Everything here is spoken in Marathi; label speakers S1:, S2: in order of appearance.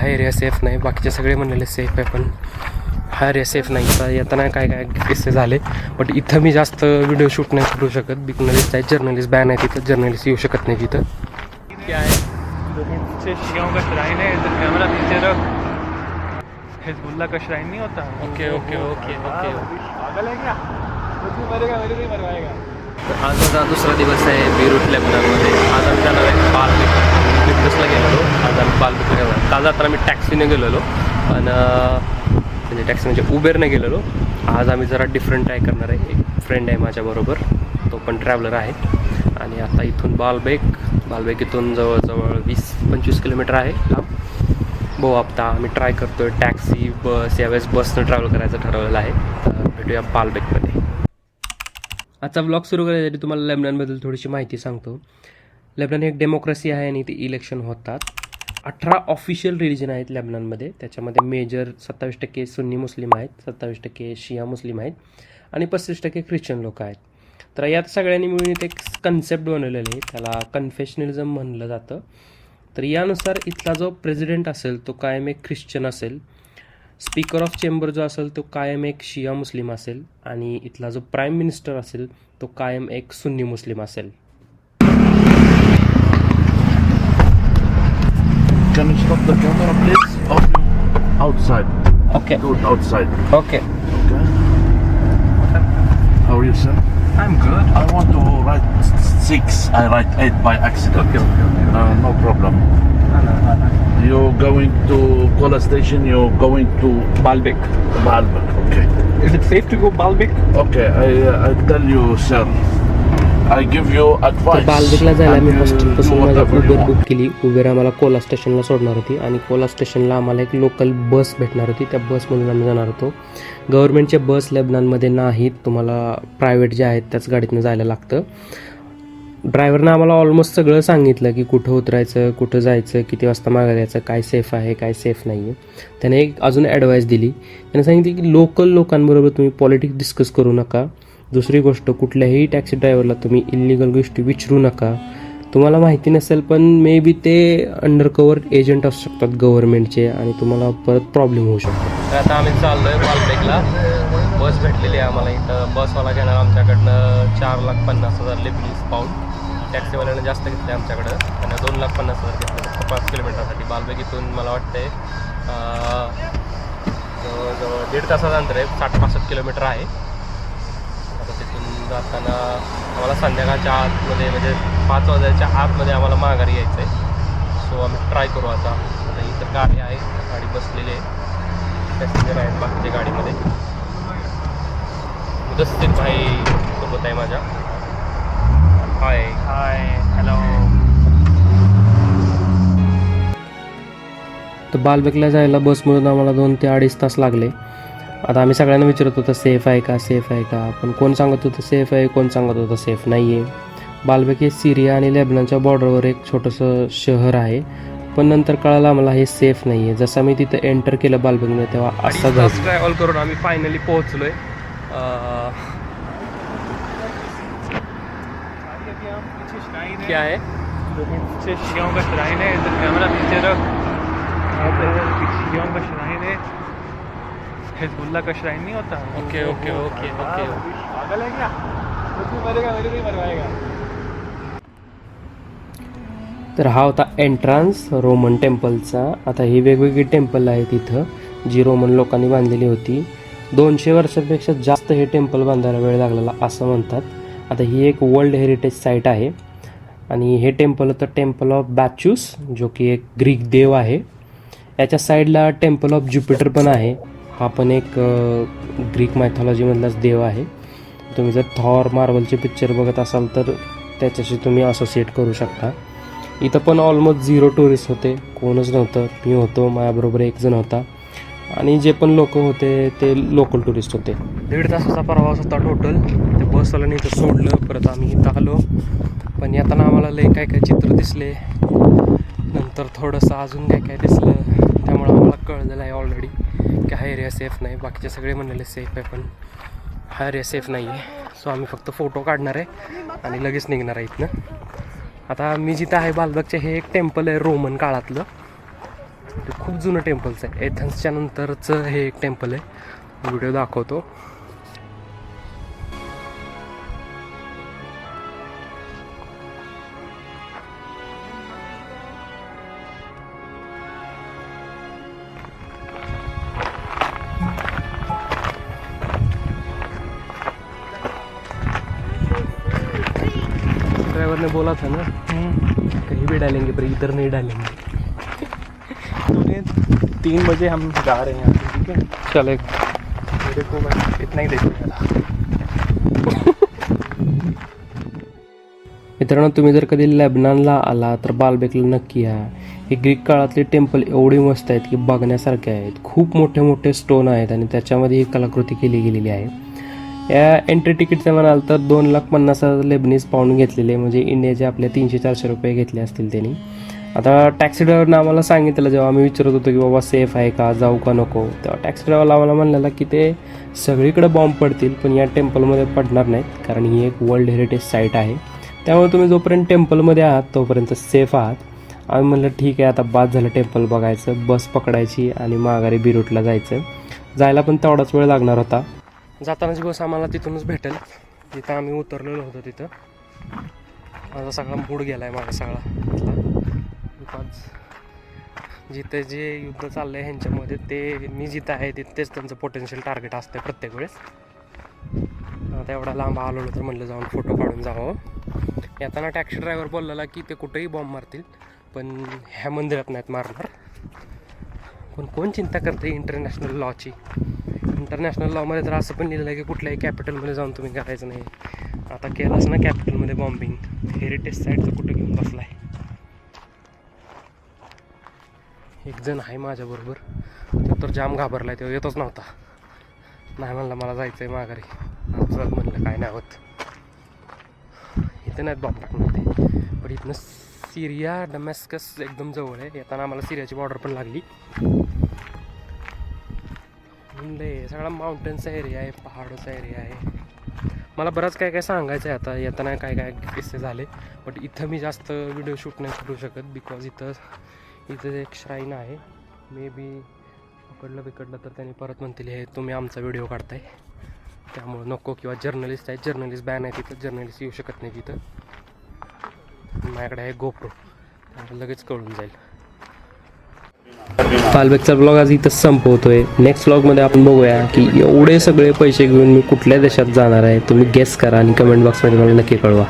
S1: हा एरिया सेफ नाही. बाकीचे सगळे म्हणलेले सेफ आहे पण हा एरिया सेफ नाही. तर येताना काय काय किस्से झाले. बट इथं मी जास्त व्हिडिओ शूट नाही करू शकत. बिकनलिस्ट आहे जर्नलिस्ट बॅन आहे तिथं. जर्नलिस्ट येऊ शकत नाही तिथं.
S2: क्या है पीछे शियाओं का श्राइन है इधर कैमरा पीछे रख. हिजबुल्ला का श्राइन नहीं होता.
S1: Okay, okay, okay, okay.
S2: पागल है क्या? कुछ भी मरेगा मेरे ही मरवाएगा
S1: आज दुसरा दिवस आहे बेरूट लेबनॉनमध्ये आज आहे बालबेक बिटनेसला गेलेलो. आज आम्ही गेलो काल जाताना मी टॅक्सीने गेलेलो आणि म्हणजे टॅक्सी म्हणजे उबेरने गेलेलो. आज आम्ही जरा डिफरंट ट्राय करणार आहे. एक फ्रेंड आहे माझ्याबरोबर तो पण ट्रॅव्हलर आहे. आणि आता इथून बालबेक बालबेक इथून जवळजवळ वीस पंचवीस किलोमीटर आहे लांब भाऊ आम्ही ट्राय करतो आहे टॅक्सी बस यावेळेस बसनं ट्रॅव्हल करायचं ठरवलेलं आहे. तर भेटूया बालबेकमध्ये. आजचा ब्लॉग सुरू करण्यासाठी तुम्हाला लेबनॉनबद्दल थोडीशी माहिती सांगतो. लेबनॉन एक डेमोक्रेसी आहे आणि इथे इलेक्शन होतात. अठरा ऑफिशियल रिलिजन आहेत लॅबनॉनमध्ये. त्याच्यामध्ये मेजर सत्तावीस टक्के सुन्नी मुस्लिम आहेत सत्तावीस टक्के शिया मुस्लिम आहेत आणि पस्तीस टक्के ख्रिश्चन लोक आहेत. तर यात सगळ्यांनी मिळून इथे एक कन्सेप्ट बनवलेलं आहे. त्याला कन्फेशनलिझम म्हणलं जातं. तर यानुसार इथला जो प्रेसिडेंट असेल तो कायम एक ख्रिश्चन असेल. स्पीकर ऑफ चेंबर जो असेल तो कायम एक शिया मुस्लिम असेल. आणि इथला जो प्राईम मिनिस्टर असेल तो कायम एक सुन्नी मुस्लिम असेल.
S3: Can you stop the camera, please? Outside. Okay. Go outside.
S1: Okay.
S3: Okay. How are you, sir?
S2: I'm good.
S3: I want to write six. I write eight by accident.
S2: Okay, okay, okay.
S3: Uh, no problem. No, no, no. You're going to Kola station, you're going to
S2: Balbek.
S3: Balbek, okay.
S2: Is it safe to go Balbek?
S3: Okay, I, uh, I tell you, sir.
S1: तर. बालबेकला जायला मी
S3: you
S1: फर्स्ट
S3: do
S1: पासून माझ्या
S3: whatever you
S1: उबर. बुक केली. उबेर आम्हाला कोला स्टेशनला सोडणार होती आणि कोला स्टेशनला आम्हाला एक लोकल बस भेटणार होती. त्या बसमधून आम्ही जाणार होतो. गव्हर्नमेंटचे बस लेबनॉनमध्ये नाहीत. तुम्हाला प्रायव्हेट जे आहेत त्याच गाडीतनं जायला लागतं. ड्रायव्हरनं आम्हाला ऑलमोस्ट सगळं सांगितलं की कुठं उतरायचं कुठं जायचं किती वाजता मागं यायचं काय सेफ आहे काय सेफ नाही आहे त्याने एक अजून ॲडवाईस दिली. त्याने सांगितलं की लोकल लोकांबरोबर तुम्ही पॉलिटिक्स डिस्कस करू नका. दुसरी गोष्ट कुठल्याही टॅक्सी ड्रायव्हरला तुम्ही इलिगल गोष्टी विचारू नका. तुम्हाला माहिती नसेल पण मे बी ते अंडरकवर एजंट असू शकतात गव्हर्नमेंटचे आणि तुम्हाला परत प्रॉब्लेम होऊ शकतो. आता आम्ही चाललोय बालपेकला बस भेटलेली आहे आम्हाला इथं. बसवाला घेणार आमच्याकडनं चार लाख पन्नास हजार लेबनीज पाऊंड. टॅक्सीवाल्यानं जास्त घेतले आमच्याकडं. आणि दोन लाख पन्नास हजार घेतले फक्त पाच किलोमीटरसाठी. बालबेग इथून मला वाटतंय जवळजवळ दीड तासाचं अंतर आहे. साठ पासष्ट किलोमीटर आहे. जाताना आम्हाला संध्याकाळच्या आतमध्ये म्हणजे पाच वाजायच्या आतमध्ये आम्हाला माघारी यायचं आहे सो आम्ही ट्राय करू आता. आता इथं गाडी आहे गाडी बसलेली आहे. पॅसेंजर आहेत बाकीच्या गाडीमध्ये. मुदस्तीर भाई सोबत आहे माझ्या. हाय
S2: hi. Hello.
S1: तर बालबेकला जायला बसमधून आम्हाला दोन ते अडीच तास लागले. आता आम्ही सगळ्यांना विचारत होतं सेफ आहे का? सेफ आहे का? पण कोण सांगत होतं सेफ आहे. कोण सांगत होतं सेफ नाही आहे बालबेक हे सिरिया आणि लेबनॉनच्या बॉर्डरवर एक छोटंसं शहर आहे पण नंतर कळालं आम्हाला हे सेफ नाही आहे जसं मी तिथं एंटर केलं बालबेगमध्ये तेव्हा असं ट्रॅव्हल करून आम्ही फायनली पोहोचलोय.
S2: पीछे श्राइन है?
S1: क्या है
S2: पीछे शियाओं का श्राइन है इधर कैमरा पीछे रख यहाँ पे शियाओं का श्राइन है? हिजबुल्ला का श्राइन नहीं होता?
S1: Okay, okay, okay, okay.
S2: पागल है क्या? कुछ भी मरेगा मेरे को ही मरवाएगा।
S1: तर हा होता एंट्रान्स रोमन टेम्पलचा आता ही वेगवेगळी टेम्पल आहेत इथं जी रोमन लोकांनी बांधलेली होती. दोनशे वर्षांपेक्षा जास्त हे टेम्पल बांधायला वेळ लागलेला असं म्हणतात. आता ही एक वर्ल्ड हेरिटेज साईट आहे. आणि हे टेम्पल होतं टेम्पल ऑफ बॅच्यूस जो की एक ग्रीक देव आहे. याच्या साईडला टेम्पल ऑफ ज्युपिटर पण आहे. हा पण एक ग्रीक मायथॉलॉजीमधलाच देव आहे. तुम्ही जर थॉर मार्वलचे पिक्चर बघत असाल तर त्याच्याशी तुम्ही असोसिएट करू शकता. इथं पण ऑलमोस्ट झिरो टुरिस्ट होते. कोणच नव्हतं. मी होतो. माझ्याबरोबर एक जण होता. आणि जे पण लोक होते ते लोकल टुरिस्ट होते. दीड तासाचा प्रवास होता टोटल ते बसवाल्याने इथं सोडलं. परत आम्ही इथं आलो. पण येताना आम्हाला लय काय काय चित्र दिसले. नंतर थोडंसं अजून काय काय दिसलं. त्यामुळं आम्हाला कळलेलं आहे ऑलरेडी की हा एरिया सेफ नाही. बाकीचे सगळे म्हणलेले सेफ आहे पण हा एरिया सेफ नाही आहे सो आम्ही फक्त फोटो काढणार आहे आणि लगेच निघणार आहे इथनं. आता मी जिथं आहे बालबागचे हे एक टेम्पल आहे रोमन काळातलं. ते खूप जुनं टेम्पलचं आहे. एथन्सच्या नंतरचं हे एक टेम्पल आहे. व्हिडिओ दाखवतो. ने बोला था ना कहीं भी डालेंगे पर इधर नहीं डालेंगे।
S2: तूने तीन बजे हम जा रहे हैं ठीक है?
S1: चले।
S2: मेरे को बस इतना ही दे दो
S1: मित्रांनो तुम्ही जर कधी लेबनानला आला तर बालबेकला नक्की या. ही ग्रीक काळातली टेम्पल एवढी मस्त आहेत की बघण्यासारखे आहेत. खूप मोठे मोठे स्टोन आहेत आणि त्याच्यामध्ये ही कलाकृती केली गेलेली आहे. या एंट्री तिकीटचं म्हणाल तर दोन लाख पन्नास हजार लेबनीज पाऊंड घेतलेले म्हणजे इंडियाचे आपले तीनशे चारशे रुपये घेतले असतील त्यांनी. आता टॅक्सी ड्रायव्हरनं आम्हाला सांगितलं जेव्हा आम्ही विचारत होतो की बाबा सेफ आहे का जाऊ का नको तेव्हा टॅक्सी ड्रायव्हरला आम्हाला म्हणलेला की ते सगळीकडे बॉम्ब पडतील पण या टेम्पलमध्ये पडणार नाहीत कारण ही एक वर्ल्ड हेरिटेज साईट आहे. त्यामुळे तुम्ही जोपर्यंत टेम्पलमध्ये आहात तोपर्यंत सेफ आहात. आम्ही म्हणलं ठीक आहे आता बाद झालं टेम्पल बघायचं बस पकडायची आणि माघारी बिरूटला जायचं. जायला पण तेवढाच वेळ लागणार होता. जातानाची बस आम्हाला तिथूनच भेटेल. जिथं आम्ही उतरलेलो होतो तिथं. माझा सगळा मूड गेला आहे माझा सगळा आज जिथे जे युद्ध चाललं आहे ह्यांच्यामध्ये ते मी जिथं आहे तिथेच त्यांचं पोटेन्शियल टार्गेट असतं प्रत्येक वेळेस. आता एवढा लांब आलो तर म्हणलं जाऊन फोटो काढून जावं. येताना टॅक्सी ड्रायव्हर बोललेला की ते कुठेही बॉम्ब मारतील पण ह्या मंदिरात नाहीत मारणार. पण कोण चिंता करते इंटरनॅशनल लॉची इंटरनॅशनल लॉमध्ये तर असं पण लिहिलं आहे की कुठल्याही कॅपिटलमध्ये जाऊन तुम्ही करायचं नाही. आता केलंच ना कॅपिटलमध्ये बॉम्बिंग हेरिटेज साईडचं कुठं घेऊन बसला आहे एक जण आहे माझ्याबरोबर तो तर जाम घाबरला आहे तो येतोच नव्हता. नाही म्हणलं मला जायचं आहे माघारी. चल म्हणलं काय नाही होत. इथे नाहीत बॉम्ब टाकणार ते. पण इथनं सिरिया डमॅस्कस एकदम जवळ आहे. येताना आम्हाला सिरियाची बॉर्डर पण लागली. म्हणले सगळा माउंटन्सचा एरिया आहे पहाडचा एरिया आहे. मला बरंच काय काय सांगायचं आहे आता येताना काय काय किस्से झाले बट इथं मी जास्त व्हिडिओ शूट नाही करू शकत बिकॉज इथं इथं एक श्राईन आहे. मे बी पकडलं बिकडलं तर त्यांनी परत म्हणतील हे तुम्ही आमचा व्हिडिओ काढताय. त्यामुळं नको किंवा जर्नलिस्ट आहेत जर्नलिस्ट बॅन आहे तिथं जर्नलिस्ट येऊ शकत नाही तिथं. माझ्याकडे आहे गोप्रो लगेच कळून जाईल. पालबेकचा ब्लॉग आज इथंच संपवतोय. नेक्स्ट ब्लॉगमध्ये आपण बघूया की एवढे सगळे पैसे घेऊन मी कुठल्या देशात जाणार आहे तुम्ही गेस करा आणि कमेंट बॉक्समध्ये मला नक्की कळवा.